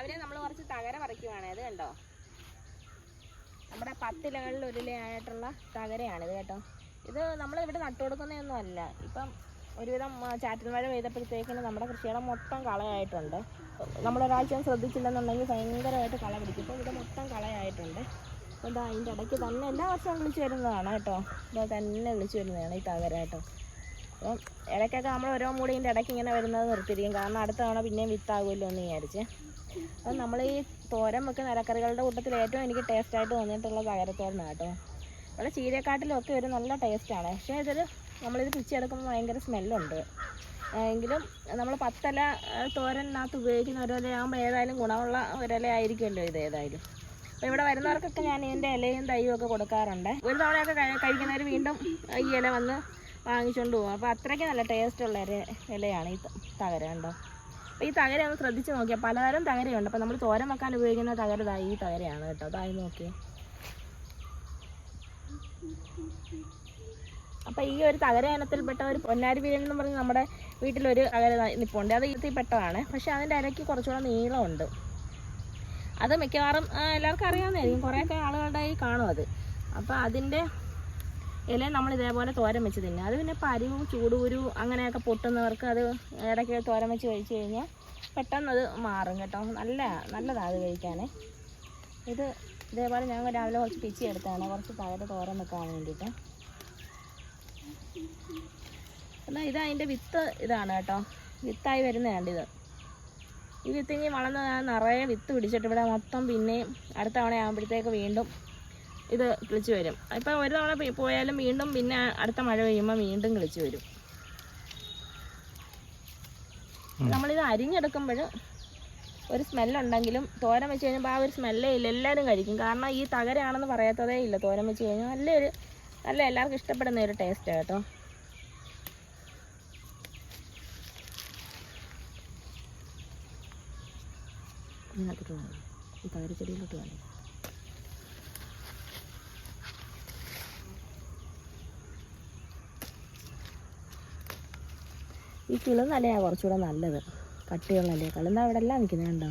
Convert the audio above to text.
രാവിലെ നമ്മൾ കുറച്ച് തകര പറിക്കുവാണ്. ഇത് കണ്ടോ? നമ്മുടെ പത്തിലകളിൽ ഒരിലയായിട്ടുള്ള തകരയാണിത് കേട്ടോ. ഇത് നമ്മൾ ഇവിടെ നട്ടു കൊടുക്കുന്നതൊന്നും അല്ല. ഇപ്പം ഒരുവിധം ചാറ്റൽ മഴ പെയ്തപ്പോഴത്തേക്കിന് നമ്മുടെ കൃഷിയുടെ മൊത്തം കളയായിട്ടുണ്ട്. നമ്മൾ നമ്മളൊരാഴ്ച ശ്രദ്ധിച്ചില്ലെന്നുണ്ടെങ്കിൽ ഭയങ്കരമായിട്ട് കള പിടിക്കും. ഇപ്പോൾ ഇവിടെ മൊത്തം കളയായിട്ടുണ്ട്. അപ്പോൾ അതിന്റെ ഇടയ്ക്ക് തന്നെ എല്ലാ വർഷവും വിളിച്ചു വരുന്നതാണ് കേട്ടോ. ഇതാ തന്നെ വിളിച്ചു വരുന്നതാണ് ഈ തകര കേട്ടോ. അപ്പം ഇടയ്ക്കൊക്കെ നമ്മൾ ഓരോ മൂടിന്റെ ഇടയ്ക്ക് ഇങ്ങനെ വരുന്നത് നിർത്തിയിരിക്കും. കാരണം അടുത്ത തവണ പിന്നെയും വിത്താകുമല്ലോ എന്ന് വിചാരിച്ച്. അപ്പം നമ്മൾ ഈ തോരൻ വെക്കുന്ന ഇലക്കറികളുടെ കൂട്ടത്തിൽ ഏറ്റവും എനിക്ക് ടേസ്റ്റായിട്ട് തോന്നിയിട്ടുള്ള തകരത്തോരനാണ് കേട്ടോ. ഇവിടെ ചീരക്കാട്ടിലും ഒക്കെ ഒരു നല്ല ടേസ്റ്റാണ് പക്ഷേ ഇതിൽ നമ്മളിത് പിച്ചെടുക്കുമ്പോൾ ഭയങ്കര സ്മെല്ലുണ്ട് എങ്കിലും നമ്മൾ പത്തല തോരനകത്ത് ഉപയോഗിക്കുന്ന ഒരലയാകുമ്പോൾ ഏതായാലും ഗുണമുള്ള ഒരില ആയിരിക്കുമല്ലോ ഇത് ഏതായാലും. അപ്പോൾ ഇവിടെ വരുന്നവർക്കൊക്കെ ഞാൻ ഇതിന്റെ ഇലയും തൈയും ഒക്കെ കൊടുക്കാറുണ്ട്. ഒരു തവണയൊക്കെ കഴിക്കുന്നവർ വീണ്ടും ഈ ഇല വന്ന് വാങ്ങിച്ചുകൊണ്ട് പോകും അപ്പോൾ അത്രയ്ക്ക് നല്ല ടേസ്റ്റുള്ള ഒരു ഇലയാണ് ഈ തകര കണ്ടോ? അപ്പോൾ ഈ തകര ഒന്ന് ശ്രദ്ധിച്ച് നോക്കിയാൽ പലതരം തകരയുണ്ട്. അപ്പോൾ നമ്മൾ തോരൻ വെക്കാൻ ഉപയോഗിക്കുന്ന തകര ദാ ഈ തകരയാണ് കേട്ടോ. അതായി നോക്കിയേ. അപ്പോൾ ഈ ഒരു തകര ഇനത്തിൽപ്പെട്ട ഒരു പൊന്നാരി ബിരിയാണി എന്ന് പറഞ്ഞ് നമ്മുടെ വീട്ടിലൊരു തകര നിപ്പുണ്ട്. അത് ഇതിൽ പെട്ടതാണ്. പക്ഷേ അതിന്റെ ഇലയ്ക്ക് കുറച്ചുകൂടെ നീളമുണ്ട്. അത് മിക്കവാറും എല്ലാവർക്കും അറിയാവുന്നതായിരിക്കും. കുറേയൊക്കെ ആളുകളുടെ കാണും അത്. അപ്പോൾ അതിന്റെ ഇല നമ്മൾ ഇതേപോലെ തോരൻ വെച്ച് തിന്നുക. അത് പിന്നെ പരിവും ചൂടുകുരു അങ്ങനെയൊക്കെ പൊട്ടുന്നവർക്ക് അത് ഇടയ്ക്ക് തോരൻ വെച്ച് കഴിച്ചു കഴിഞ്ഞാൽ പെട്ടെന്ന് അത് മാറും കേട്ടോ. നല്ല നല്ലതാണ് അത് കഴിക്കാനേ. ഇത് ഇതേപോലെ ഞങ്ങൾ രാവിലെ കുറച്ച് പിച്ചി എടുത്താണ്. കുറച്ച് തകര തോരൻ വെക്കാൻ വേണ്ടിയിട്ട്. എന്നാൽ ഇത് അതിന്റെ വിത്ത് ഇതാണ് കേട്ടോ. വിത്തായി വരുന്നതാണ് ഇത് ഈ വിത്ത് ഇനി വളർന്ന് നിറയെ വിത്ത് പിടിച്ചിട്ട് ഇവിടെ മൊത്തം പിന്നെയും അടുത്ത തവണ ആകുമ്പോഴത്തേക്ക് വീണ്ടും ഇത് കിളിച്ച് വരും. ഇപ്പം ഒരു തവണ പോയാലും വീണ്ടും പിന്നെ അടുത്ത മഴ പെയ്യുമ്പോൾ വീണ്ടും കിളിച്ച് വരും. നമ്മളിത് അരിഞ്ഞെടുക്കുമ്പോൾ ഒരു സ്മെല്ലുണ്ടെങ്കിലും തോരൻ വെച്ച് കഴിഞ്ഞപ്പോൾ ആ ഒരു സ്മെല്ലേ ഇല്ല. എല്ലാവരും കഴിക്കും. കാരണം ഈ തകരയാണെന്ന് പറയാത്തതേ ഇല്ല. തോരൻ വെച്ച് കഴിഞ്ഞാൽ നല്ലൊരു നല്ല എല്ലാവർക്കും ഇഷ്ടപ്പെടുന്ന ഒരു ടേസ്റ്റ് കേട്ടോ. ഇതിനകത്തോട്ട് ഈ തകരച്ചെടിയിലോട്ട് വേണം. ഈ കിളുന്നലയാണ് കുറച്ചുകൂടെ നല്ലത്? കട്ടിയുള്ള ഇലയേക്കാൾ എന്താ അവിടെ എല്ലാം നിൽക്കുന്നത് കണ്ടോ?